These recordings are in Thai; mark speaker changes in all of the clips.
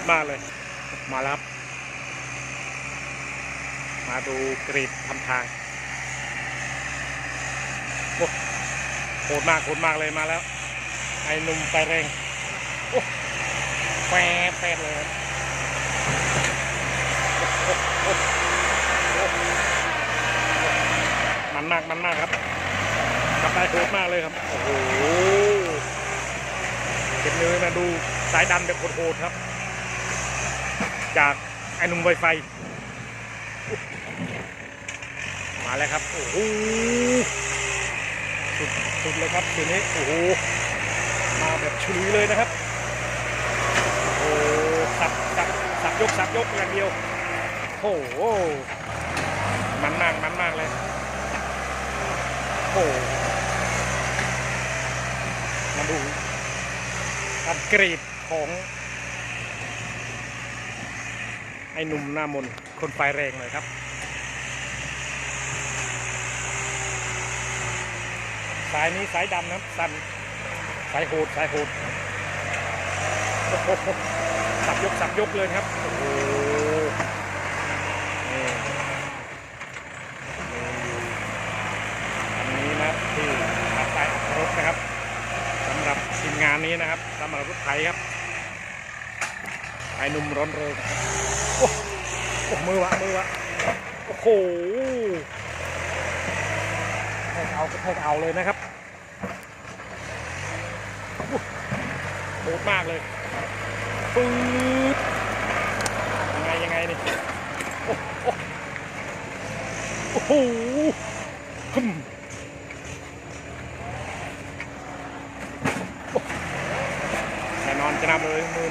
Speaker 1: ดมากเลย มาแล้วครับ มาดูกรีดทำทางโอ้โหดมากโหดมากเลยมาแล้ว ไอ้หนุ่มไฟแรงโอ้แฟดแฟดเลยมันมากมันมากครับกลับได้โหดมากเลยครับ โอ้โห เป็นเลยมาดูสายดันแบบโหดๆครับ จากไอ้หนุ่มไวไฟ มาแล้วครับ โอ้โหสุดสุดเลยครับทีนี้โอ้โหมาแบบชุยเลยนะครับ โอ้สับสับสับยกสับยกอย่างเดียวโอ้โหมันมากมันมากเลย โอ้โหมาดูอัปเกรีดของไอ้หนุ่มหน้ามนคนไฟแรงเลยครับ สายนี้สายดำนะครับสันสายโหดสายโหดสับยกสับยกเลยครับโอ้โหนี่อันนี้นะครับที่ขับไปออกรถนะครับสำหรับทีมงา นี้นะครับสำหรับรถไถครับไอหนุ่มร้อนเริงโอ้โอ้มือวะมือวะโอ้โหแทกเอาก็แทกเอาเลยนะครับโหดมากเลยปื๊ดยังไงยังไงนี่โอ้โอ้โอ้โหฮึมโอ้แน่นอนจะนำ เลยมือ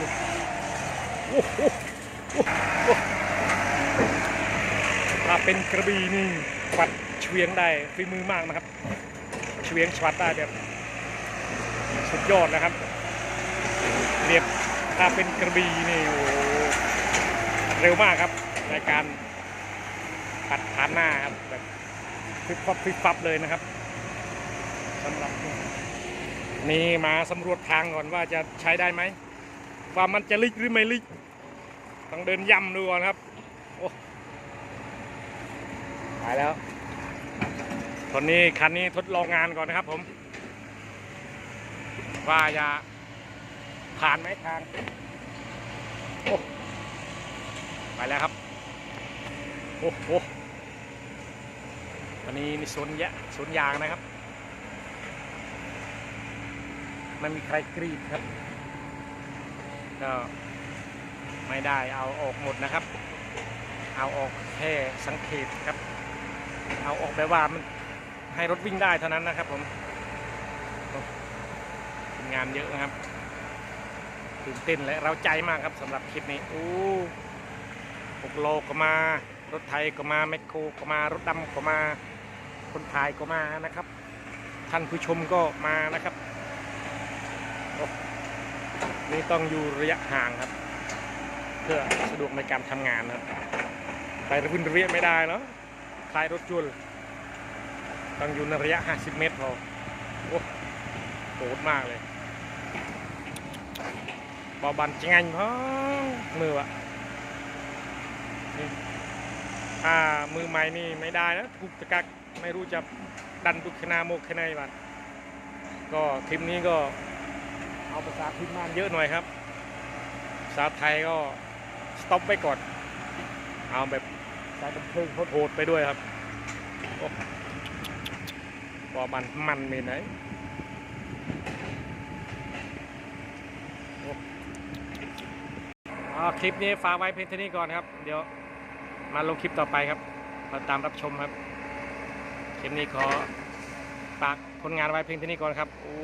Speaker 1: ถ้าเป็นกระบี่นี่ปัดเฉียงได้ฝีมือมากนะครับเฉียงชวัดได้แบบสุดยอดนะครับเรียบถ้าเป็นกระบี่นี่โอ้โหเร็วมากครับในการปัดผ่านหน้าครับแบบฟิบฟับฟิบฟับเลยนะครับสำหรับนี่มาสำรวจทางก่อนว่าจะใช้ได้ไหม ว่ามันจะลิกหรือไม่ลิก ต้องเดินย่ำดูก่อนครับ โอ้ไปแล้วตอนนี้คันนี้ทดลองงานก่อนนะครับผม ว่าจะผ่านไหมทาง โอ้ไปแล้วครับ โอ้โหวันนี้นี่สวนยะสวนยางนะครับ ไม่มีใครกรีดครับ ก็ไม่ได้เอาออกหมดนะครับ เอาออกแค่สังเกตครับ เอาออกแบบว่ามันให้รถวิ่งได้เท่านั้นนะครับผมงานเยอะนะครับตื่นเต้นและเราใจมากครับสำหรับคลิปนี้โอ้หกโลก็มา รถไทยก็มาแมคโครก็มารถดำก็มา คนถ่ายก็มานะครับ ท่านผู้ชมก็มานะครับ นี่ต้องอยู่ระยะห่างครับ เพื่อสะดวกในการทำงานนะครับไประวินระเวียไม่ได้เนาะคลายรถจุลต้องอยู่ในระยะ 50 เมตรพอโอ้โหดมากเลยบอบันจะงันเพราะมือวะนี่ถ้ามือใหม่นี่ไม่ได้นะทุกตะกักไม่รู้จะดันตุกขนาโมกขนาบันก็คลิปนี้ก็ เอาภาษาพื้นบ้านเยอะหน่อยครับภาษาไทยก็สต็อปไว้ก่อน เอาแบบสายบันเทิงโหดๆไปด้วยครับโอ้บอบันมันมีไหนอ๋อคลิปนี้ฝากไว้เพียงเท่านี้ก่อนครับ เดี๋ยวมาลงคลิปต่อไปครับมาตามรับชมครับ คลิปนี้ขอฝากผลงานไว้เพียงเท่านี้ก่อนครับ โอ้